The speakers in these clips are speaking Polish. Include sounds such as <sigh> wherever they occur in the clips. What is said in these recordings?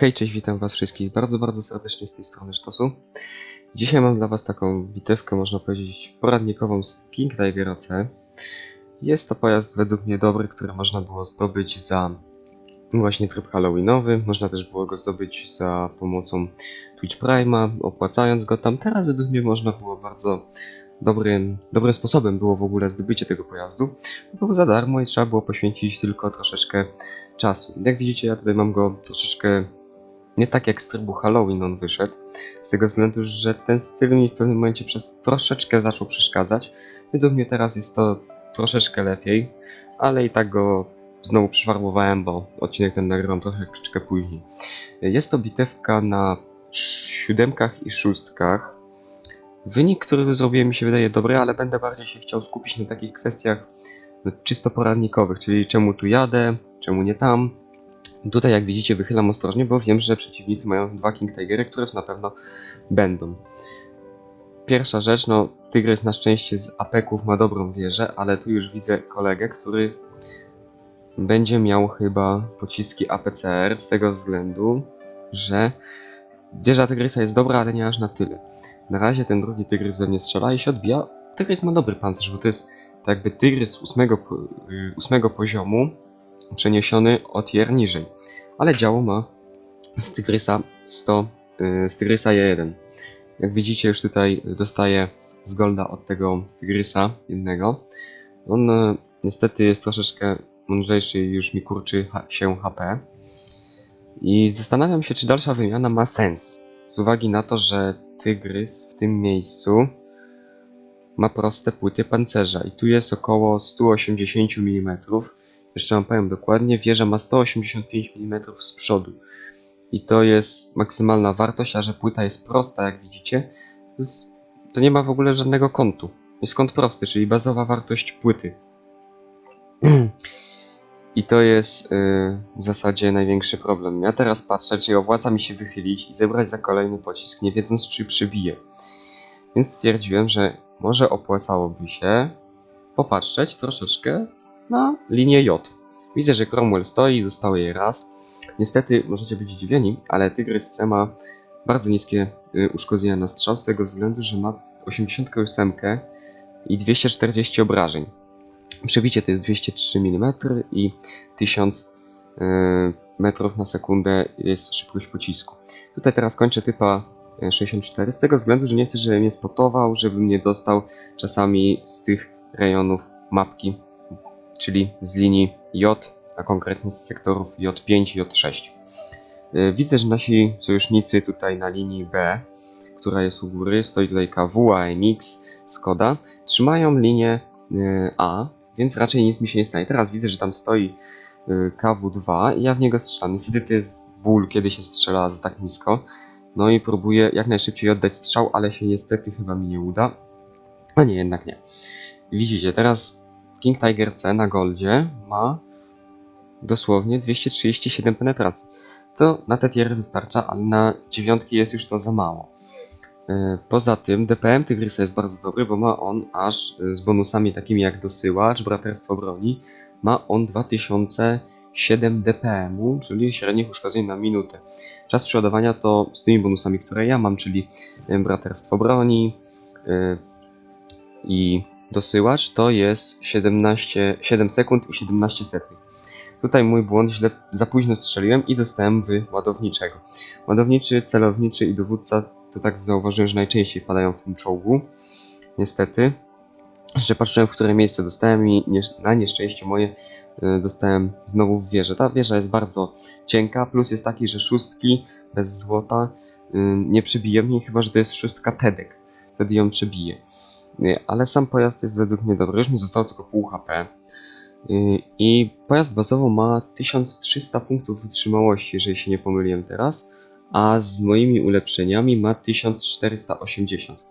Hej, cześć, witam was wszystkich bardzo, bardzo serdecznie z tej strony Sztosu. Dzisiaj mam dla was taką bitewkę, można powiedzieć, poradnikową z King Tiger OC. Jest to pojazd według mnie dobry, który można było zdobyć za właśnie tryb halloweenowy. Można też było go zdobyć za pomocą Twitch Prime'a, opłacając go tam. Teraz według mnie można było bardzo dobrym, dobrym sposobem było w ogóle zdobycie tego pojazdu. Był za darmo i trzeba było poświęcić tylko troszeczkę czasu. Jak widzicie, ja tutaj mam go troszeczkę nie tak jak z trybu Halloween on wyszedł, z tego względu, że ten styl mi w pewnym momencie przez troszeczkę zaczął przeszkadzać. Według mnie teraz jest to troszeczkę lepiej, ale i tak go znowu przefarbowałem, bo odcinek ten nagrywam troszeczkę później. Jest to bitewka na siódemkach i szóstkach. Wynik, który zrobiłem mi się wydaje dobry, ale będę bardziej się chciał skupić na takich kwestiach czysto poradnikowych, czyli czemu tu jadę, czemu nie tam. Tutaj jak widzicie wychylam ostrożnie, bo wiem, że przeciwnicy mają dwa King Tigery, które na pewno będą. Pierwsza rzecz, no Tygrys na szczęście z apeków ma dobrą wieżę, ale tu już widzę kolegę, który będzie miał chyba pociski APCR z tego względu, że wieża Tygrysa jest dobra, ale nie aż na tyle. Na razie ten drugi Tygrys we mnie strzela i się odbija. Tygrys ma dobry pancerz, bo to jest tak jakby Tygrys ósmego, y, ósmego poziomu, przeniesiony o tier niżej. Ale działo ma z Tygrysa 100, y, z Tygrysa E1. Jak widzicie już tutaj dostaję z golda od tego Tygrysa jednego. On y, niestety jest troszeczkę mądrzejszy i już mi kurczy się HP. I zastanawiam się, czy dalsza wymiana ma sens. Z uwagi na to, że Tygrys w tym miejscu ma proste płyty pancerza i tu jest około 180 mm. Jeszcze wam powiem dokładnie, wieża ma 185 mm z przodu. I to jest maksymalna wartość, a że płyta jest prosta, jak widzicie, to, jest, to nie ma w ogóle żadnego kątu. Jest kąt prosty, czyli bazowa wartość płyty. <clears throat> I to jest yy, w zasadzie największy problem. Ja teraz patrzę, czy opłaca mi się wychylić i zebrać za kolejny pocisk, nie wiedząc, czy przybije. Więc stwierdziłem, że może opłacałoby się popatrzeć troszeczkę na linię J. Widzę, że Cromwell stoi, został jej raz. Niestety, możecie być zdziwieni, ale Tygrys C ma bardzo niskie y, uszkodzenia na strzał z tego względu, że ma 88 i 240 obrażeń. Przebicie to jest 203 mm i 1000 y, metrów na sekundę jest szybkość pocisku. Tutaj teraz kończę typa y, 64 z tego względu, że nie chcę, żeby mnie spotował, żeby mnie dostał czasami z tych rejonów mapki czyli z linii J, a konkretnie z sektorów J5 i J6. Yy, Widzę, że nasi sojusznicy tutaj na linii B, która jest u góry, stoi tutaj KW, AMX, Skoda, trzymają linię yy, A, więc raczej nic mi się nie stanie. Teraz widzę, że tam stoi yy, KW2 i ja w niego strzelam. Niestety to jest ból, kiedy się strzela za tak nisko. No i próbuję jak najszybciej oddać strzał, ale się niestety chyba mi nie uda. A nie, jednak nie. Widzicie, teraz King Tiger C na goldzie ma dosłownie 237 penetracji. To na te tiery wystarcza, ale na dziewiątki jest już to za mało. Yy, Poza tym DPM Tygrysa jest bardzo dobry, bo ma on aż yy, z bonusami takimi jak dosyłacz, braterstwo broni, ma on 2007 DPM, czyli średnich uszkodzeń na minutę. Czas przeładowania to z tymi bonusami, które ja mam, czyli yy, braterstwo broni i dosyłacz to jest 17, 7 sekund i 17 setnych. Tutaj mój błąd, źle za późno strzeliłem i dostałem w ładowniczego. Ładowniczy, celowniczy i dowódca to tak zauważyłem, że najczęściej padają w tym czołgu. Niestety. Jeszcze patrzyłem w które miejsce dostałem i nie, na nieszczęście moje y, dostałem znowu w wieżę. Ta wieża jest bardzo cienka, plus jest taki, że szóstki bez złota y, nie przebije mnie, chyba że to jest szóstka Tedek. Wtedy ją przebije. Nie, ale sam pojazd jest według mnie dobry. Już mi zostało tylko pół HP. Yy, I pojazd bazowo ma 1300 punktów wytrzymałości, jeżeli się nie pomyliłem teraz, a z moimi ulepszeniami ma 1480.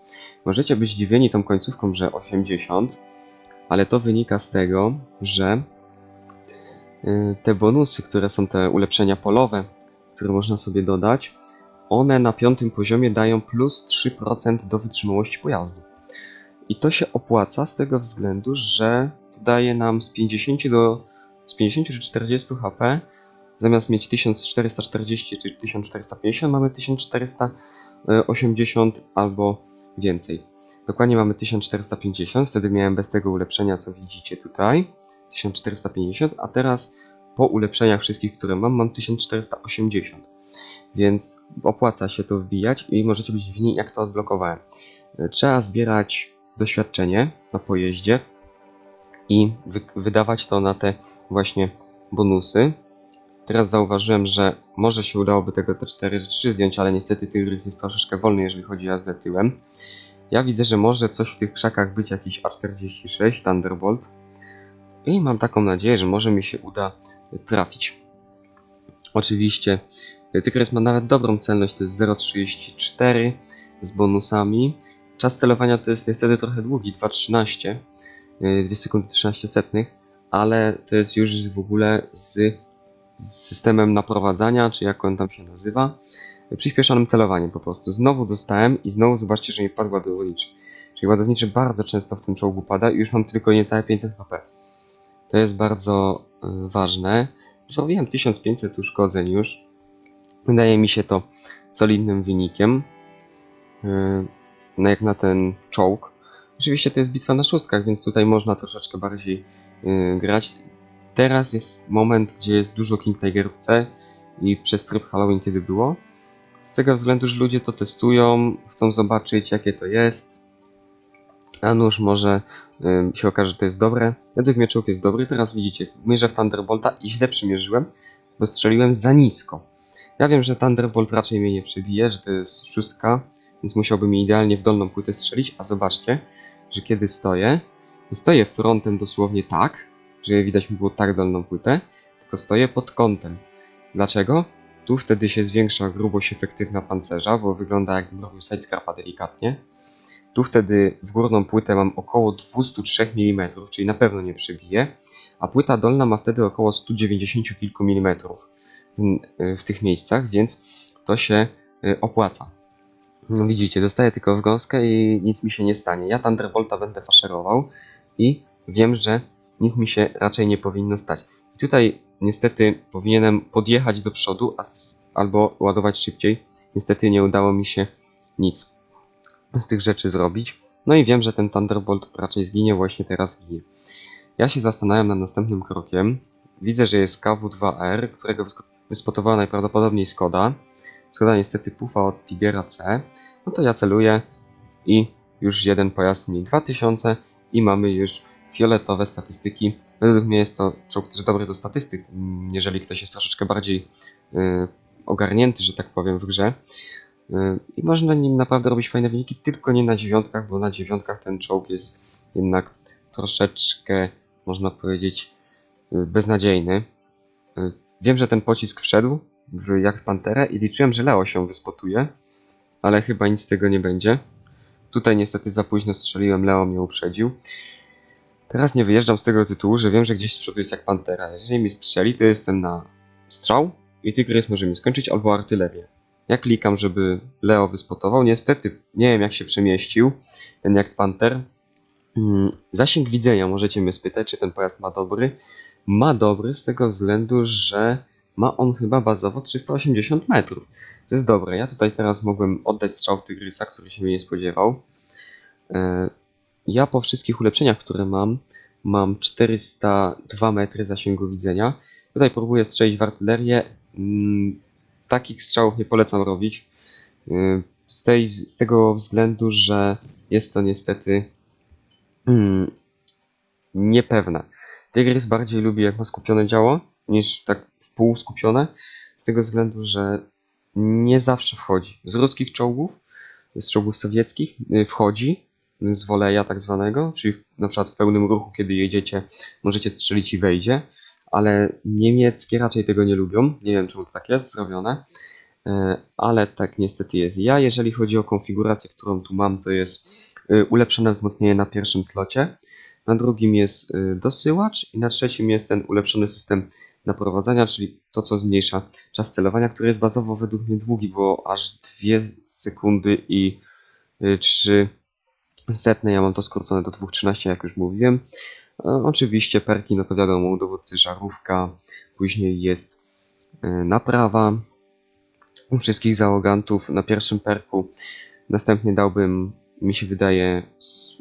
Możecie być zdziwieni tą końcówką, że 80, ale to wynika z tego, że yy, te bonusy, które są te ulepszenia polowe, które można sobie dodać, one na piątym poziomie dają plus 3% do wytrzymałości pojazdu. I to się opłaca z tego względu, że daje nam z 50 do z 50 czy 40 HP zamiast mieć 1440 czy 1450 mamy 1480 albo więcej. Dokładnie mamy 1450, wtedy miałem bez tego ulepszenia, co widzicie tutaj. 1450, a teraz po ulepszeniach wszystkich, które mam, mam 1480. Więc opłaca się to wbijać i możecie być winni, jak to odblokowałem. Trzeba zbierać doświadczenie na pojeździe i wy wydawać to na te właśnie bonusy. Teraz zauważyłem, że może się udałoby tego T4-3 zdjąć, ale niestety Tygrys jest troszeczkę wolny, jeżeli chodzi o jazdę tyłem. Ja widzę, że może coś w tych krzakach być, jakiś A46 Thunderbolt. I mam taką nadzieję, że może mi się uda trafić. Oczywiście y, Tygrys ma nawet dobrą celność, to jest 0,34 z bonusami. Czas celowania to jest niestety trochę długi, 2,13, y, 2 sekundy 13 setnych, ale to jest już w ogóle z, systemem naprowadzania, czy jak on tam się nazywa, y, przyspieszonym celowaniem po prostu. Znowu dostałem i znowu zobaczcie, że mi padł ładowniczy. Czyli ładowniczy bardzo często w tym czołgu pada i już mam tylko niecałe 500 HP. To jest bardzo y, ważne. Zrobiłem 1500 uszkodzeń już. Wydaje mi się to solidnym wynikiem. No jak na ten czołg. Oczywiście to jest bitwa na szóstkach, więc tutaj można troszeczkę bardziej yy, grać. Teraz jest moment, gdzie jest dużo King Tigerów C i przez tryb Halloween kiedy było. Z tego względu, że ludzie to testują, chcą zobaczyć jakie to jest. A nuż może yy, się okaże, że to jest dobre. Według mnie czołg jest dobry. Teraz widzicie, mierzę w Thunderbolta i źle przymierzyłem, bo strzeliłem za nisko. Ja wiem, że Thunderbolt raczej mnie nie przebije, że to jest szóstka, więc musiałby mi idealnie w dolną płytę strzelić, a zobaczcie, że kiedy stoję, nie stoję frontem dosłownie tak, że widać mi było tak dolną płytę, tylko stoję pod kątem. Dlaczego? Tu wtedy się zwiększa grubość efektywna pancerza, bo wygląda jakbym robił sidescrapa delikatnie. Tu wtedy w górną płytę mam około 203 mm, czyli na pewno nie przebije, a płyta dolna ma wtedy około 190 kilku mm w tych miejscach, więc to się y, opłaca. No widzicie, dostaję tylko w gąskę i nic mi się nie stanie. Ja Thunderbolta będę faszerował i wiem, że nic mi się raczej nie powinno stać. I tutaj niestety powinienem podjechać do przodu albo ładować szybciej. Niestety nie udało mi się nic z tych rzeczy zrobić. No i wiem, że ten Thunderbolt raczej zginie, właśnie teraz ginie. Ja się zastanawiam nad następnym krokiem. Widzę, że jest KW2R, którego wyspotowała najprawdopodobniej Skoda. Skoda niestety pufa od Tigera C. No to ja celuję i już jeden pojazd mniej 2000 i mamy już fioletowe statystyki. Według mnie jest to czołg też dobry do statystyk, jeżeli ktoś jest troszeczkę bardziej yy, ogarnięty, że tak powiem, w grze. Yy, I można nim naprawdę robić fajne wyniki, tylko nie na dziewiątkach, bo na dziewiątkach ten czołg jest jednak troszeczkę, można powiedzieć, yy, beznadziejny. Yy, Wiem, że ten pocisk wszedł w jak w Panterę i liczyłem, że Leo się wyspotuje, ale chyba nic z tego nie będzie. Tutaj niestety za późno strzeliłem, Leo mnie uprzedził. Teraz nie wyjeżdżam z tego tytułu, że wiem, że gdzieś z przodu jest jak Pantera. Jeżeli mi strzeli, to jestem na strzał i Tygrys może mi skończyć, albo artylerię. Ja klikam, żeby Leo wyspotował. Niestety nie wiem jak się przemieścił ten jak Panter. Hmm, zasięg widzenia, możecie mnie spytać, czy ten pojazd ma dobry ma dobry z tego względu, że ma on chyba bazowo 380 metrów. To jest dobre. Ja tutaj teraz mogłem oddać strzał Tygrysa, który się mnie nie spodziewał. E, ja po wszystkich ulepszeniach, które mam, mam 402 metry zasięgu widzenia. Tutaj próbuję strzelić w artylerię. Mm, takich strzałów nie polecam robić. E, z, tej, z tego względu, że jest to niestety mm, niepewne. Tygrys bardziej lubi jak ma skupione działo, niż tak w pół skupione, z tego względu, że nie zawsze wchodzi. Z ruskich czołgów, z czołgów sowieckich y, wchodzi, z woleja tak zwanego, czyli na przykład w pełnym ruchu, kiedy jedziecie, możecie strzelić i wejdzie, ale niemieckie raczej tego nie lubią. Nie wiem, czemu to tak jest zrobione, y, ale tak niestety jest. Ja, jeżeli chodzi o konfigurację, którą tu mam, to jest y, ulepszone wzmocnienie na pierwszym slocie na drugim jest dosyłacz i na trzecim jest ten ulepszony system naprowadzania, czyli to, co zmniejsza czas celowania, który jest bazowo według mnie długi, bo aż 2 sekundy i 3 y, setne. Ja mam to skrócone do 2.13, jak już mówiłem. E, oczywiście perki, no to wiadomo, dowódcy żarówka, później jest y, naprawa u wszystkich załogantów na pierwszym perku. Następnie dałbym, mi się wydaje,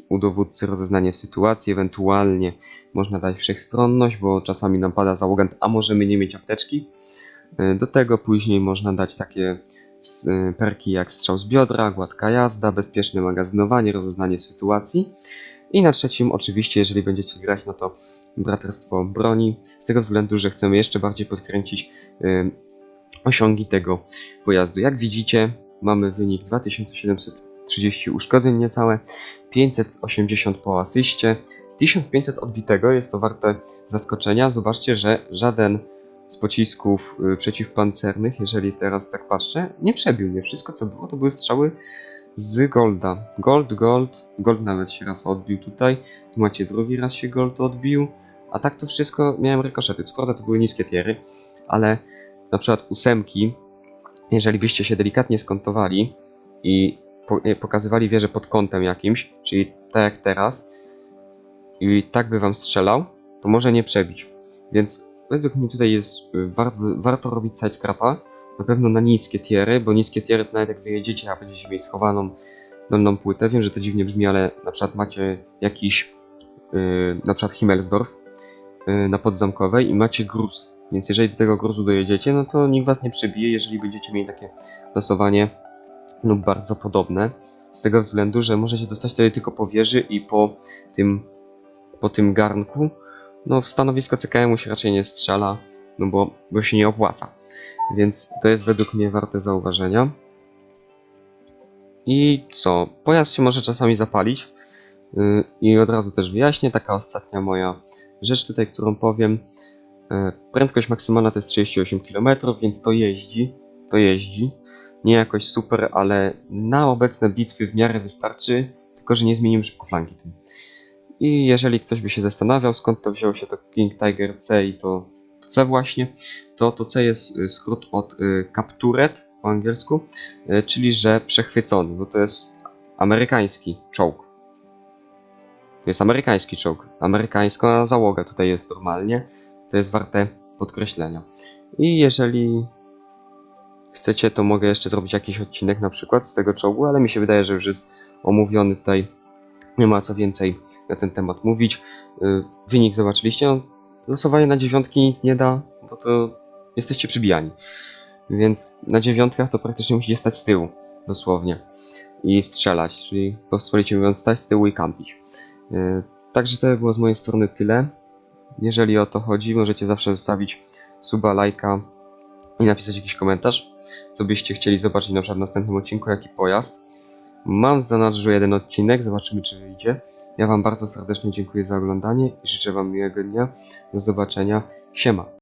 u dowódcy rozeznanie w sytuacji, ewentualnie można dać wszechstronność, bo czasami nam pada załogant, a możemy nie mieć apteczki. Y, Do tego później można dać takie y, perki jak strzał z biodra, gładka jazda, bezpieczne magazynowanie, rozeznanie w sytuacji. I na trzecim, oczywiście, jeżeli będziecie grać, no to braterstwo broni, z tego względu, że chcemy jeszcze bardziej podkręcić y, osiągi tego pojazdu. Jak widzicie, mamy wynik 2730 uszkodzeń niecałe, 580 po asyście, 1500 odbitego, jest to warte zaskoczenia. Zobaczcie, że żaden z pocisków y, przeciwpancernych, jeżeli teraz tak patrzę, nie przebił mnie. Wszystko co było, to były strzały z Golda. Gold, Gold, Gold nawet się raz odbił tutaj. Tu macie drugi raz się Gold odbił. A tak to wszystko miałem rykoszety. Co prawda to były niskie tiery, ale na przykład ósemki, jeżeli byście się delikatnie skontowali i pokazywali wieżę pod kątem jakimś, czyli tak jak teraz, i tak by wam strzelał, to może nie przebić. Więc według mnie tutaj jest y, warto, warto robić sidescrapa, na pewno na niskie tiery, bo niskie tiery to nawet jak wyjedziecie, a będziecie mieli schowaną dolną płytę, wiem, że to dziwnie brzmi, ale na przykład macie jakiś, yy, na przykład Himmelsdorf yy, na podzamkowej i macie gruz, więc jeżeli do tego gruzu dojedziecie, no to nikt was nie przebije, jeżeli będziecie mieli takie losowanie lub bardzo podobne, z tego względu, że możecie dostać wtedy tylko po wieży i po tym, po tym garnku, no w stanowisko CKM się raczej nie strzela, no bo, bo się nie opłaca. Więc to jest według mnie warte zauważenia. I co? Pojazd się może czasami zapalić. Yy, I od razu też wyjaśnię, taka ostatnia moja rzecz tutaj, którą powiem. Yy, Prędkość maksymalna to jest 38 km, więc to jeździ. To jeździ. Nie jakoś super, ale na obecne bitwy w miarę wystarczy, tylko że nie zmienimy szybko flanki tym. I jeżeli ktoś by się zastanawiał, skąd to wziął się to King Tiger C i to C właśnie, to to C jest y, skrót od y, captured po angielsku, y, czyli że przechwycony, bo to jest amerykański czołg. To jest amerykański czołg. Amerykańska załoga tutaj jest normalnie. To jest warte podkreślenia. I jeżeli chcecie, to mogę jeszcze zrobić jakiś odcinek na przykład z tego czołgu, ale mi się wydaje, że już jest omówiony tutaj. Nie ma co więcej na ten temat mówić. Y, Wynik zobaczyliście. No, losowanie na dziewiątki nic nie da, bo to jesteście przybijani. Więc na dziewiątkach to praktycznie musicie stać z tyłu, dosłownie, i strzelać, czyli pospolicie mówiąc stać z tyłu i kampić. Yy, Także to by było z mojej strony tyle. Jeżeli o to chodzi, możecie zawsze zostawić suba, lajka i napisać jakiś komentarz, co byście chcieli zobaczyć na przykład w następnym odcinku, jaki pojazd. Mam w zanadrzu jeden odcinek, zobaczymy czy wyjdzie. Ja wam bardzo serdecznie dziękuję za oglądanie i życzę wam miłego dnia. Do zobaczenia. Siema.